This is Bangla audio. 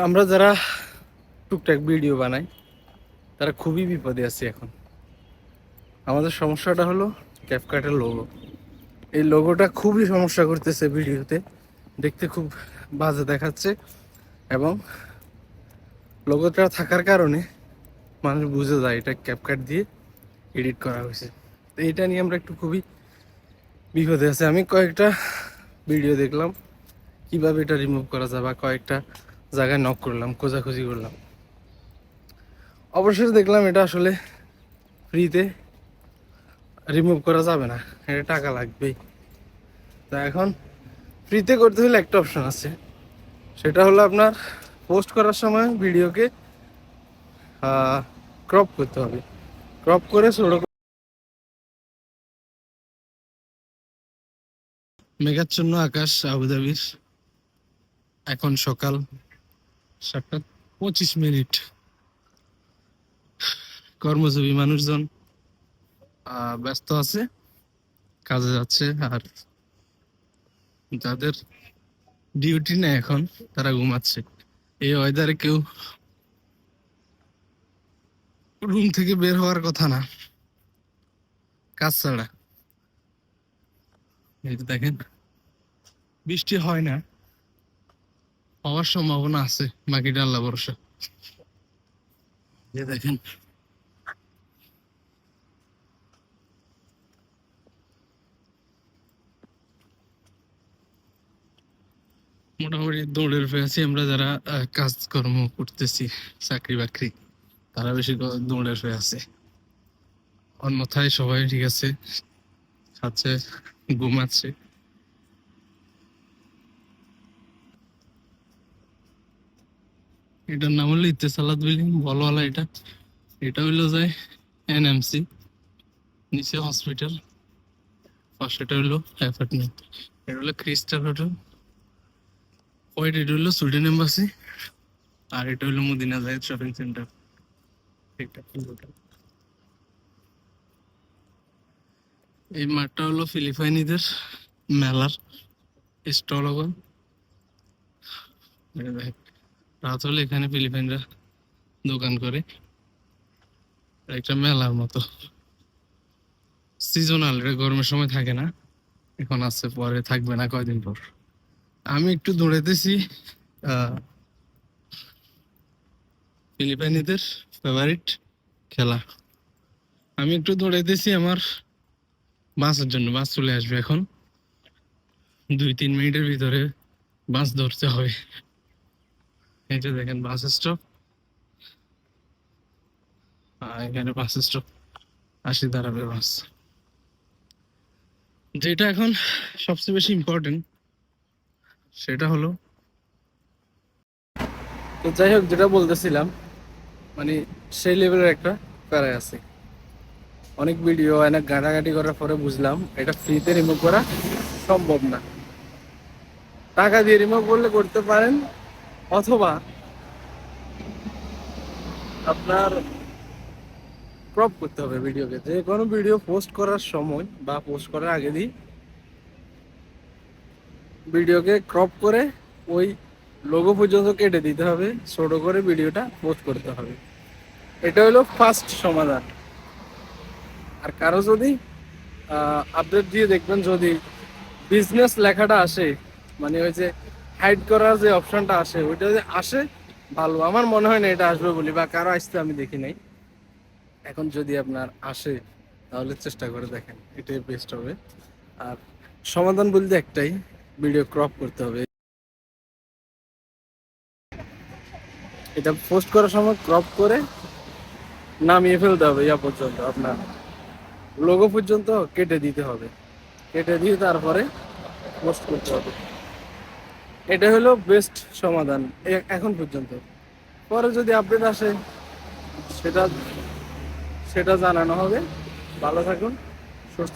আমরা যারা টুকটাক ভিডিও বানাই, তারা খুবই বিপদে আছে এখন। আমাদের সমস্যাটা হলো ক্যাপকাটের লোগো এই লোগোটা খুবই সমস্যা করতেছে ভিডিওতে। দেখতে খুব বাজে দেখাচ্ছে এবং লোগোটা থাকার কারণে মানুষ বুঝে যায় এটা ক্যাপকাট দিয়ে এডিট করা হয়েছে। তো এটা নিয়ে আমরা একটু খুবই বিপদে আছে। আমি কয়েকটা ভিডিও দেখলাম, কীভাবে এটা রিমুভ করা যায় বা কয়েকটা জায়গায় নক করলাম, খোঁজাখুঁজি করলাম। অবশেষে দেখলাম এটা আসলে ফ্রিতে রিমুভ করা যাবে না, এটা টাকা লাগবেই। তা এখন ফ্রিতে করতে হলে একটা অপশন আছে, সেটা হলো আপনার পোস্ট করার সময় ভিডিওকে ক্রপ করতে হবে। ক্রপ করে ছোট মেঘাচ্ছন্ন আকাশ, আবুধাবির। এখন সকাল। সাতটা পঁচিশ মিনিট। কর্মজীবী মানুষজন ব্যস্ত আছে, কাজে যাচ্ছে, আর যাদের ডিউটি নেই এখন, তারা ঘুমাচ্ছে। এই ওয়েদারে কেউ রুম থেকে বের হওয়ার কথা না। কাজ ছাড়া। দেখেন, বৃষ্টি হয় না। হওয়ার সম্ভাবনা আছে বাকিটা আল্লাহ ভরসা। যে দেখেন। মোটামুটি দৌড়ের পেয়েছি আমরা যারা কাজকর্ম করতেছি চাকরি বাকরি তারা বেশি দৌড়ের হয়ে আছে। অন্যথায় সবাই ঠিক আছে খাচ্ছে ঘুমাচ্ছে। এটার নাম হলো ইত্তেসালাত বিল্ডিং বলওয়ালা এটা। এটা হইল যায় এনএমসি নিচে হসপিটাল ফার্স্ট এটা হইল অ্যাপার্টমেন্ট। এটা হলো ক্রিস্টাল হোটেল। ওইটা এটা হইল সুইডেন এম্বাসি আর এটা হইল মদিনা জায়েদ শপিং সেন্টার। এই মাঠটা হলো ফিলিপাইনিদের মেলার স্টল হবে দেখ, রাত হলে এখানে ফিলিপাইনরা দোকান করে। একটা মেলার মতো। সিজনাল গরমের সময় থাকে না। এখন আছে, পরে থাকবে না কয়দিন পর। আমি একটু দৌড়াইতেছি ফিলিপাইনিদের ফেভারিট খেলা। আমি একটু দৌড়াইতেছি আমার বাসের জন্য, বাস চলে আসবে এখন। দুই, তিন মিনিটের ভিতরে বাস ধরতে হবে। এই যে দেখেন বাস স্টপ এখানে বাস স্টপ আসি দাঁড়াবে বাস যেটা এখন সবচেয়ে বেশি ইম্পর্টেন্ট সেটা হলো তো যাই হোক, যেটা বলতেছিলাম মানে সেই লেভেলের একটা প্যারায় আছে। অনেক ভিডিও অনেক ঘাটাঘাটি করার পরে বুঝলাম, এটা ফ্রিতে রিমুভ করা সম্ভব না। টাকা দিয়ে রিমুভ করলে করতে পারেন অথবা আপনার ক্রপ করতে হবে ভিডিওকে যে কোনো ভিডিও পোস্ট করার সময় বা পোস্ট করার আগে দিই ভিডিওকে ক্রপ করে ওই লোগো পর্যন্ত কেটে দিতে হবে, ছোট করে ভিডিওটা পোস্ট করতে হবে। এটা হলো ফার্স্ট সমাধান। আর কারও যদি আপডেট দিয়ে দেখবেন যদি বিজনেস লেখাটা আসে মানে ওই যে হাইড করার যে অপশনটা আসে, ওইটা যদি আসে, ভালো। আমার মনে হয় না এটা আসবে বলি, বা কারও আসতে আমি দেখি নাই। এখন যদি আপনার আসে, তাহলে চেষ্টা করে দেখেন, এটাই বেস্ট হবে। আর সমাধান বলতে একটাই ভিডিও ক্রপ করতে হবে। এটা পোস্ট করার সময় ক্রপ করে নামিয়ে ফেলতে হবে, ইয়া পর্যন্ত আপনার। লোগো পর্যন্ত কেটে দিতে হবে। কেটে দিয়ে তারপরে পোস্ট করতে হবে। এটা হলো বেস্ট সমাধান এখন পর্যন্ত। পরে যদি আপডেট আসে, সেটা সেটা জানানো হবে। ভালো থাকুন, সুস্থ